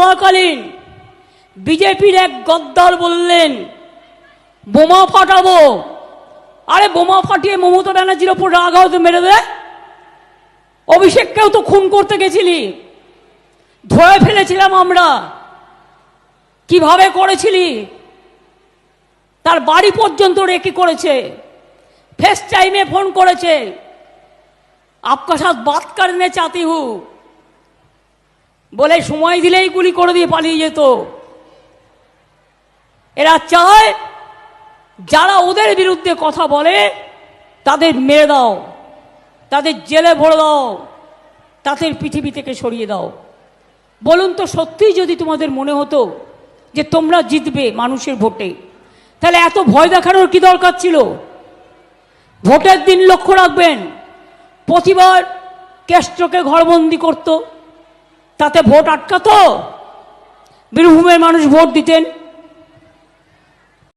চলাকালীন বিজেপির এক গদ্দার বললেন, বোমা ফাটাবো। আরে বোমা ফাটিয়ে মমতা ব্যানার্জির ওপর রাগ হয়তো মেরে দেয় অভিষেককেও তো খুন করতে গেছিলি। ধরে ফেলেছিলাম আমরা। কীভাবে করেছিলি? তার বাড়ি পর্যন্ত রেকি করেছে। ফেস টাইমে ফোন করেছে। আপকা সাথ বাত করনে চাতি হু বলে সময় দিলেই গুলি করে দিয়ে পালিয়ে যেত। এরা চায় যারা ওদের বিরুদ্ধে কথা বলে, তাদের মেরে দাও, তাদের জেলে ভরে দাও, তাদের পৃথিবী থেকে সরিয়ে দাও। বলুন তো, সত্যিই যদি তোমাদের মনে হতো যে তোমরা জিতবে মানুষের ভোটে, তাহলে এত ভয় দেখানোর কি দরকার ছিল? ভোটের দিন লক্ষ্য রাখবেন, প্রতিবার কেষ্টকে ঘরবন্দি করত তাতে ভোট আটকাতো? বীরভূমের মানুষ ভোট দিতেন।